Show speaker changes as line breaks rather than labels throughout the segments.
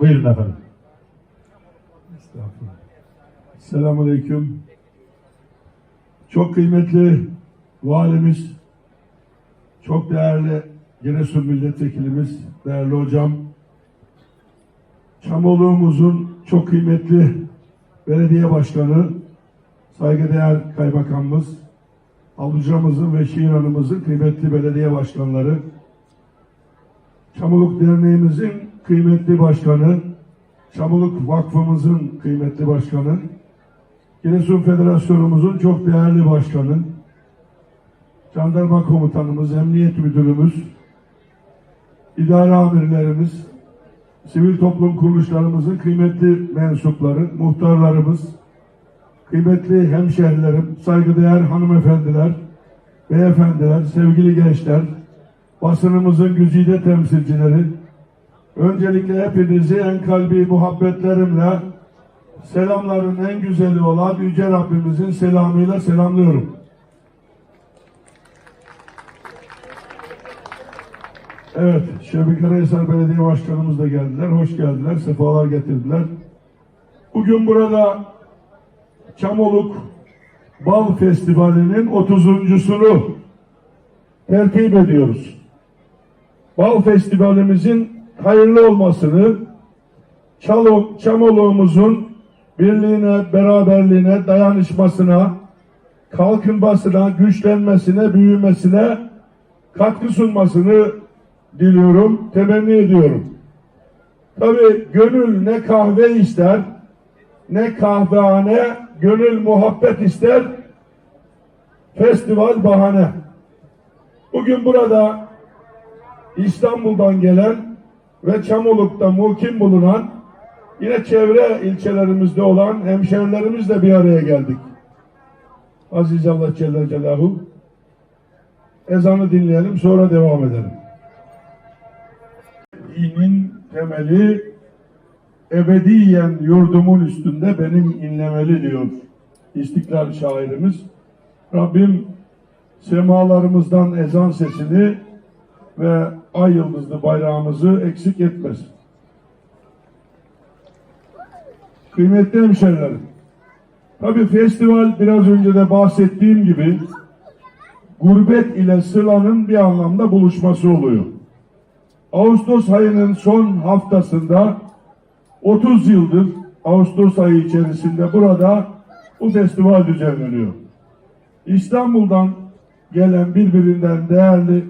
Buyurun efendim.
Estağfurullah. Selamun Aleyküm. Çok kıymetli valimiz, çok değerli Giresun milletvekilimiz, değerli hocam, Çamoluğumuzun çok kıymetli belediye başkanı, saygıdeğer kaymakamımız, Alucamızın ve Şiir Hanımızın kıymetli belediye başkanları, Çamoluk Derneğimizin kıymetli başkanı, Çamoluk Vakfımızın kıymetli başkanı, Giresun Federasyonumuzun çok değerli başkanı, Jandarma Komutanımız, Emniyet Müdürümüz, idare amirlerimiz, sivil toplum kuruluşlarımızın kıymetli mensupları, muhtarlarımız, kıymetli hemşehrilerim, saygıdeğer hanımefendiler, beyefendiler, sevgili gençler, basınımızın güzide temsilcileri, öncelikle hepinizi en kalbi muhabbetlerimle selamların en güzeli olan Yüce Rabbimizin selamıyla selamlıyorum. Evet, Karahisar Belediye Başkanımız da geldiler. Hoş geldiler, sefalar getirdiler. Bugün burada Çamoluk Bal Festivali'nin 30.sunu tertip ediyoruz. Bal Festivalimizin hayırlı olmasını, Çamoluğumuzun birliğine, beraberliğine, dayanışmasına, kalkınmasına, güçlenmesine, büyümesine katkı sunmasını diliyorum, temenni ediyorum. Tabii gönül ne kahve ister, ne kahvehane, gönül muhabbet ister, festival bahane. Bugün burada İstanbul'dan gelen ve Çamoluk'ta mukim bulunan yine çevre ilçelerimizde olan hemşehrilerimizle bir araya geldik. Aziz Allah Celle Celaluhu ezanı dinleyelim sonra devam edelim. Dinin temeli ebediyen yurdumun üstünde benim inlemeli diyor İstiklal şairimiz. Rabbim semalarımızdan ezan sesini ve ay yıldızlı bayrağımızı eksik etmesin. Kıymetli hemşerilerim, tabi festival biraz önce de bahsettiğim gibi gurbet ile sılanın bir anlamda buluşması oluyor. Ağustos ayının son haftasında 30 yıldır Ağustos ayı içerisinde burada bu festival düzenleniyor. İstanbul'dan gelen birbirinden değerli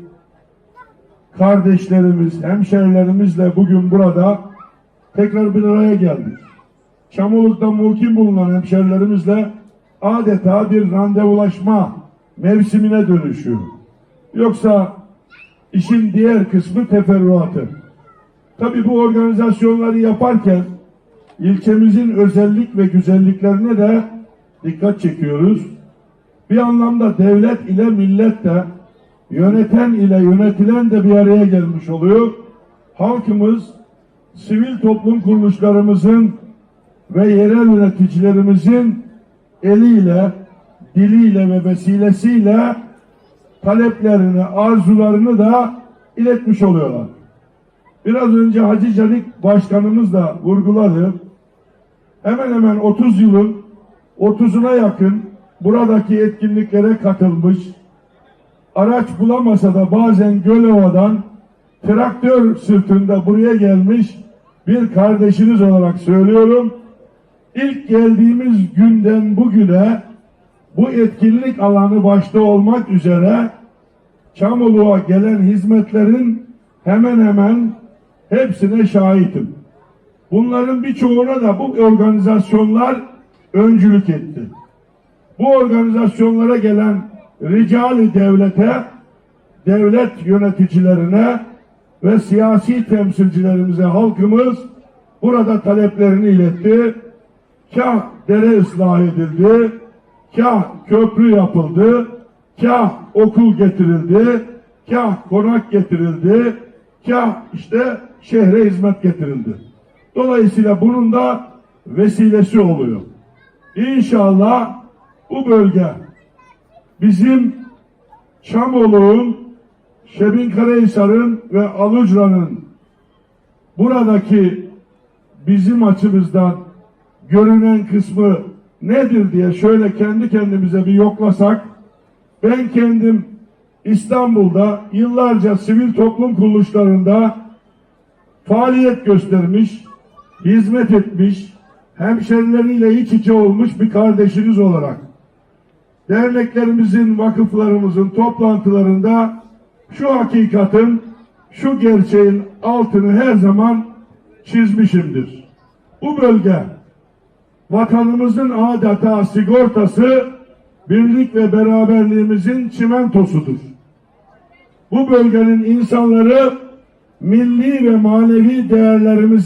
kardeşlerimiz, hemşerilerimizle bugün burada tekrar bir araya geldik. Çamoluk'ta mukim bulunan hemşerilerimizle adeta bir randevulaşma mevsimine dönüşüyor. Yoksa işin diğer kısmı teferruatı. Tabii bu organizasyonları yaparken ilçemizin özellik ve güzelliklerine de dikkat çekiyoruz. Bir anlamda devlet ile millet de yöneten ile yönetilen de bir araya gelmiş oluyor. Halkımız, sivil toplum kuruluşlarımızın ve yerel yöneticilerimizin eliyle, diliyle ve vesilesiyle taleplerini, arzularını da iletmiş oluyorlar. Biraz önce Hacı Canik Başkanımız da vurguladı. Hemen hemen 30 yılın 30'una yakın buradaki etkinliklere katılmış, araç bulamasa da bazen Gölova'dan traktör sırtında buraya gelmiş bir kardeşiniz olarak söylüyorum. İlk geldiğimiz günden bugüne bu etkinlik alanı başta olmak üzere Çamoluğa gelen hizmetlerin hemen hemen hepsine şahitim. Bunların birçoğuna da bu organizasyonlar öncülük etti. Bu organizasyonlara gelen ricali devlete, devlet yöneticilerine ve siyasi temsilcilerimize halkımız burada taleplerini iletti. Kah dere ıslah edildi, kah köprü yapıldı, kah okul getirildi, kah konak getirildi, kah işte şehre hizmet getirildi. Dolayısıyla bunun da vesilesi oluyor. İnşallah bu bölge bizim Çamoluğun, Şebin Karahisar'ın ve Alucra'nın buradaki bizim açımızdan görünen kısmı nedir diye şöyle kendi kendimize bir yoklasak ben kendim İstanbul'da yıllarca sivil toplum kuruluşlarında faaliyet göstermiş, hizmet etmiş, hemşerileriyle iç içe olmuş bir kardeşiniz olarak derneklerimizin, vakıflarımızın toplantılarında şu hakikatin, şu gerçeğin altını her zaman çizmişimdir. Bu bölge vatanımızın adeta sigortası, birlik ve beraberliğimizin çimentosudur. Bu bölgenin insanları milli ve manevi değerlerimize